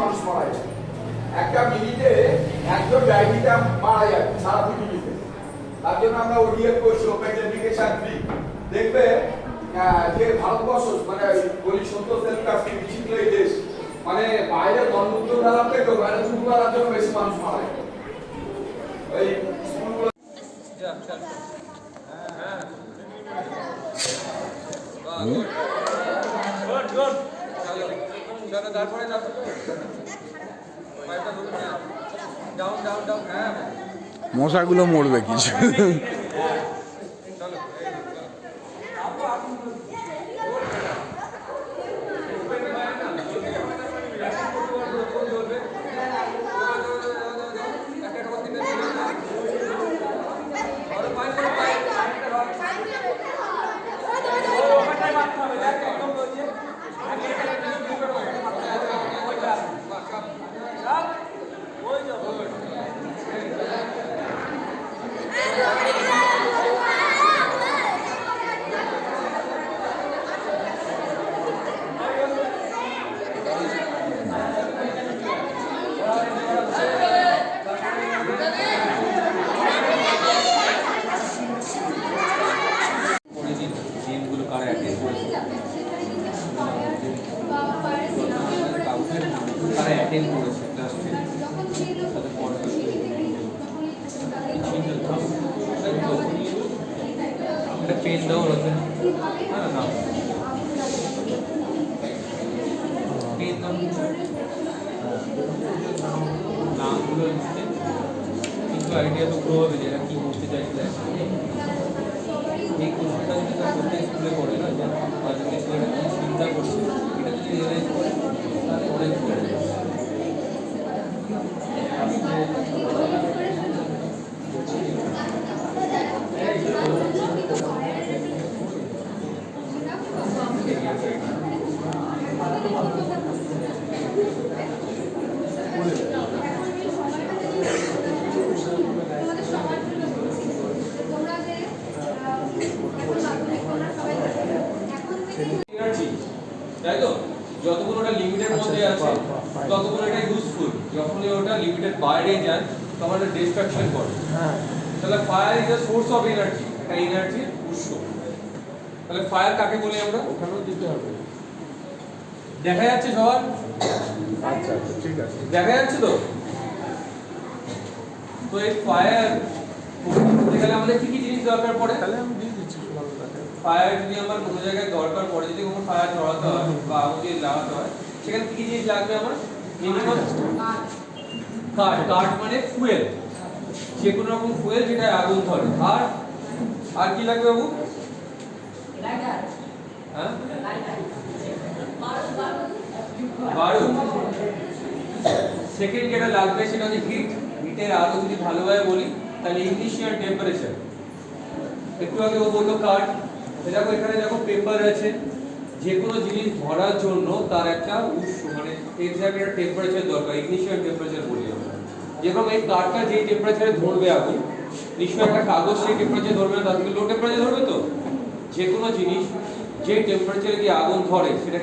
মানুষ মারা যায় একটা মিনিটে একজন ডায়াবেটিস মারা যায় সারা পৃথিবীতে। তার জন্য আমরা ওডিএফ করছি ওপেন এডুকেশন ফ্রি দেখবে যে ভারতবর্ষ মানে বলি সত্তর কাছে বিচিত্র এই দেশ। মানে বাইরে গণমুক্ত বেলার থেকে বাইরে শুরু করার জন্য বেশি মানুষ মারা যায় ওই স্কুলগুলো চলো তারপরে যাও হ্যাঁ। মশাগুলো মরবে কিছু চলো এই, চলো। পরিচিত গেমগুলো কারা অ্যাটেন্ড করেছে কারা অ্যাটেন্ড করেছে ক্লাস টেন তাদের একটা পেন দাও রোজে না না পেন দাও। নামগুলো লিখতে কিছু আইডিয়া তো গ্রো হবে যে এরা কী করতে চাইছে এই কোর্সটা যদি তার করতে স্কুলে করে না যে আজকে ছেলেটা কী চিন্তা করছে এটা যদি রিয়েলাইজ করে তাহলে অনেক করে এনার্জি তাই তো? যতক্ষণ ওটা লিমিটের মধ্যে আছে ততক্ষণ এটা ইউজফুল যখনই ওটা লিমিটের বাইরে যায় তখন এটা ডিস্ট্রাকশন করে। তাহলে fire is a source of energy একটা এনার্জির উৎস। তাহলে ফায়ার কাকে বলি আমরা? ওখানেও দিতে হবে। দেখা যাচ্ছে সবার? আচ্ছা আচ্ছা ঠিক আছে। দেখা যাচ্ছে তো? তো এই ফায়ার করতে গেলে আমাদের কি কি জিনিস দরকার পড়ে? তাহলে আমি ফায়ার যদি আমার কোনো জায়গায় দরকার পড়ে যদি কোনো ফায়ার ধরাতে হয় বা আগুন যদি লাগাতে হয় সেখানে কি কি জিনিস লাগবে আমার? মিনিমাম কাঠ। কাঠ। মানে ফুয়েল যে কোনো রকম ফুয়েল যেটা আগুন ধরে। আর আর কি লাগবে বাবু? হ্যাঁ? বারুদ সেকেন্ড যেটা লাগবে সেটা হচ্ছে হিট হিটের আরও যদি ভালোভাবে বলি তাহলে ইনিশিয়াল টেম্পারেচার একটু আগে ও বলল কাঠ। দেখো এখানে দেখো পেপার আছে। যে কোনো জিনিস ধরার জন্য তার একটা উৎস মানে এক্সাক্ট একটা টেম্পারেচার দরকার ইগনিশিয়াল টেম্পারেচার বলি আমরা। যেরকম এই কাঠটা যেই টেম্পারেচারে ধরবে আগুন, নিশ্চয়ই একটা কাগজ সেই টেম্পারেচার ধরবে না, তার থেকে লো টেম্পারেচার ধরবে তো? যে কোনো জিনিস যে টেম্পারেচারে গিয়ে আগুন ধরে সেটা